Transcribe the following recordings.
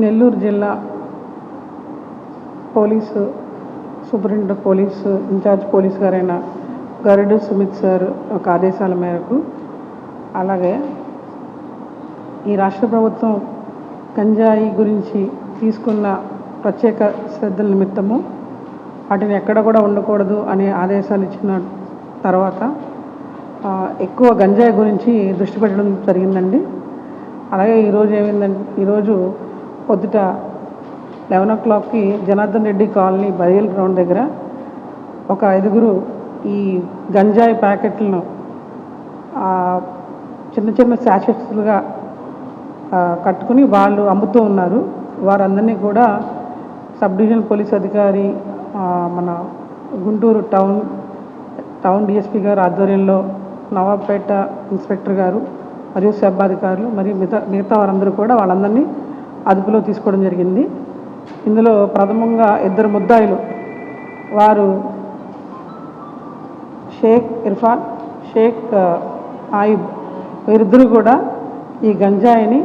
నెల్లూరు జిల్లా police superintendent police incharge police గారైన గరుడు సుమిత్ సార్ ఒక ఆదేశాల మేరకు అలాగే ఈ రాష్ట్ర ప్రభుత్వం గంజాయి గురించి తీసుకున్న ప్రత్యేక శ్రద్ధల నిమిత్తము వాటిని ఎక్కడ కూడా ఉండకూడదు అనే ఆదేశాలు ఇచ్చిన తర్వాత ఎక్కువ గంజాయి గురించి దృష్టి పెట్టడం జరిగిందండి. అలాగే ఈరోజు ఏమైందంటే ఈరోజు పొద్దుట లెవెన్ ఓ క్లాక్కి జనార్దన్ రెడ్డి కాలనీ బయల్ గ్రౌండ్ దగ్గర ఒక ఐదుగురు ఈ గంజాయి ప్యాకెట్లను చిన్న చిన్న శాషెట్స్లుగా కట్టుకుని వాళ్ళు అమ్ముతూ ఉన్నారు. వారందరినీ కూడా సబ్ డివిజనల్ పోలీస్ అధికారి మన గుంటూరు టౌన్ టౌన్ డిఎస్పీ గారు ఆధ్వర్యంలో నవాబ్పేట ఇన్స్పెక్టర్ గారు మరియు సబ్ అధికారులు మరియు మిగతా మిగతా వారందరూ కూడా వాళ్ళందరినీ అదుపులో తీసుకోవడం జరిగింది. ఇందులో ప్రథమంగా ఇద్దరు ముద్దాయిలు వారు షేక్ ఇర్ఫాన్ షేక్ ఆయుబ్ వీరిద్దరూ కూడా ఈ గంజాయిని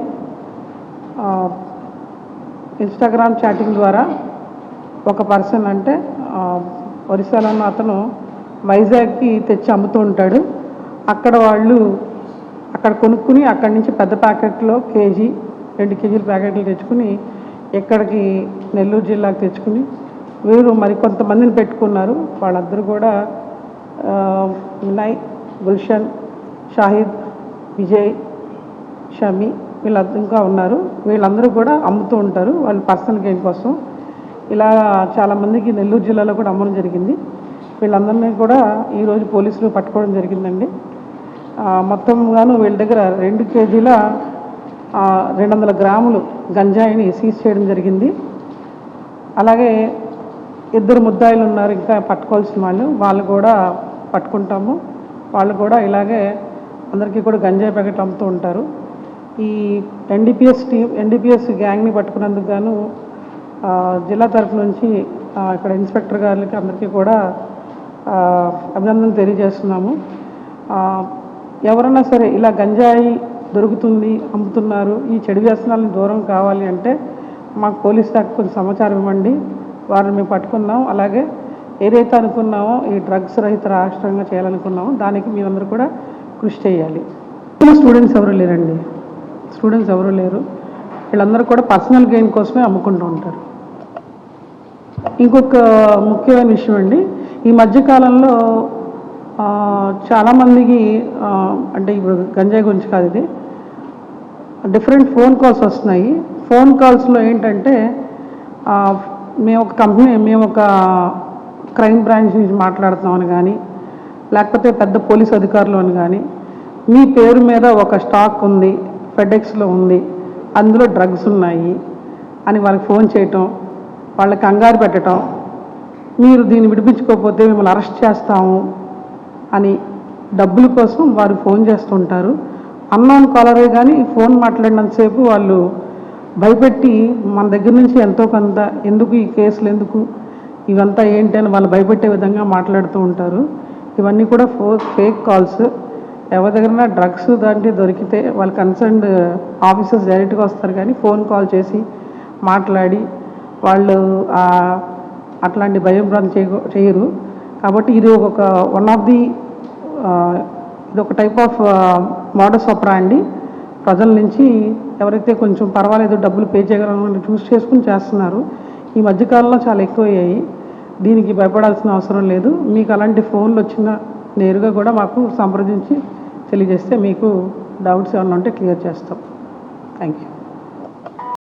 ఇన్స్టాగ్రామ్ చాటింగ్ ద్వారా ఒక పర్సన్ అంటే ఒరిస్సాలో ఉన్న అతను వైజాగ్కి తెచ్చి అమ్ముతూ ఉంటాడు. అక్కడ వాళ్ళు అక్కడ కొనుక్కుని అక్కడి నుంచి పెద్ద ప్యాకెట్లో కేజీ రెండు కేజీల ప్యాకెట్లు తెచ్చుకుని ఇక్కడికి నెల్లూరు జిల్లాకు తెచ్చుకుని వీరు మరి కొంతమందిని పెట్టుకున్నారు. వాళ్ళందరూ కూడా వినయ్ గుల్షన్ షాహిద్ విజయ్ షమి వీళ్ళందరూ ఇంకా ఉన్నారు. వీళ్ళందరూ కూడా అమ్ముతూ ఉంటారు వాళ్ళు పర్సనల్ గెయిన్ కోసం. ఇలా చాలామందికి నెల్లూరు జిల్లాలో కూడా అమ్మడం జరిగింది. వీళ్ళందరినీ కూడా ఈరోజు పోలీసులు పట్టుకోవడం జరిగిందండి. మొత్తం గాను వీళ్ళ దగ్గర రెండు కేజీల రెండు వందల గ్రాములు గంజాయిని సీజ్ చేయడం జరిగింది. అలాగే ఇద్దరు ముద్దాయిలు ఉన్నారు ఇంకా పట్టుకోవాల్సిన వాళ్ళు. వాళ్ళు కూడా పట్టుకుంటాము. వాళ్ళు కూడా ఇలాగే అందరికీ కూడా గంజాయి ప్యాకెట్ అమ్ముతూ ఉంటారు. ఈ ఎన్డీపీఎస్ టీం ఎన్డీపీఎస్ గ్యాంగ్ని పట్టుకున్నందుకు గాను జిల్లా తరఫు నుంచి ఇక్కడ ఇన్స్పెక్టర్ గారికి అందరికీ కూడా అభినందనలు తెలియజేస్తున్నాము. ఎవరన్నా సరే ఇలా గంజాయి దొరుకుతుంది అమ్ముతున్నారు. ఈ చెడు వ్యసనాలను దూరం కావాలి అంటే మాకు పోలీస్ శాఖ కొంచెం సమాచారం ఇవ్వండి. వారిని మేము పట్టుకున్నాం అలాగే ఏదైతే అనుకున్నామో ఈ డ్రగ్స్ రహిత రాష్ట్రంగా చేయాలనుకున్నామో దానికి మీరందరూ కూడా కృషి చేయాలి. స్టూడెంట్స్ ఎవరు లేరండి. స్టూడెంట్స్ ఎవరు లేరు. వీళ్ళందరూ కూడా పర్సనల్ గెయిన్ కోసమే అమ్ముకుంటూ ఉంటారు. ఇంకొక ముఖ్యమైన విషయం అండి. ఈ మధ్యకాలంలో చాలామందికి అంటే ఇప్పుడు గంజాయి గురించి కాదు ఇది. డిఫరెంట్ ఫోన్ కాల్స్ వస్తున్నాయి. ఫోన్ కాల్స్లో ఏంటంటే మేము ఒక కంపెనీ మేము ఒక క్రైమ్ బ్రాంచ్ నుంచి మాట్లాడుతున్నామని కానీ లేకపోతే పెద్ద పోలీస్ అధికారులు అని కానీ మీ పేరు మీద ఒక స్టాక్ ఉంది ఫెడెక్స్లో ఉంది అందులో డ్రగ్స్ ఉన్నాయి అని వాళ్ళకి ఫోన్ చేయటం వాళ్ళకి కంగారు పెట్టడం మీరు దీన్ని విడిపించుకోకపోతే మిమ్మల్ని అరెస్ట్ చేస్తాము అని డబ్బుల కోసం వారు ఫోన్ చేస్తుంటారు. అన్నోన్ కాలరే కానీ ఫోన్ మాట్లాడినంతసేపు వాళ్ళు భయపెట్టి మన దగ్గర నుంచి ఎంతో కొంత ఎందుకు ఈ కేసులు ఎందుకు ఇవంతా ఏంటి అని వాళ్ళు భయపెట్టే విధంగా మాట్లాడుతూ ఉంటారు. ఇవన్నీ కూడా ఫో ఫేక్ కాల్స్. ఎవరి దగ్గర డ్రగ్స్ దాంట్లో దొరికితే వాళ్ళు కన్సర్న్డ్ ఆఫీసర్స్ డైరెక్ట్గా వస్తారు కానీ ఫోన్ కాల్ చేసి మాట్లాడి వాళ్ళు అట్లాంటి భయం చేయ చేయరు. కాబట్టి ఇది ఒక వన్ ఆఫ్ ది ఇది ఒక టైప్ ఆఫ్ మోడస్ అండి ప్రజల నుంచి ఎవరైతే కొంచెం పర్వాలేదు డబ్బులు పే చేయగలను చూస్ చేసుకుని చేస్తున్నారు. ఈ మధ్యకాలంలో చాలా ఎక్కువయ్యాయి. దీనికి భయపడాల్సిన అవసరం లేదు. మీకు అలాంటి ఫోన్లు వచ్చిన నేరుగా కూడా మాకు సంప్రదించి తెలియజేస్తే మీకు డౌట్స్ ఏమైనా ఉంటే క్లియర్ చేస్తాం. Thank you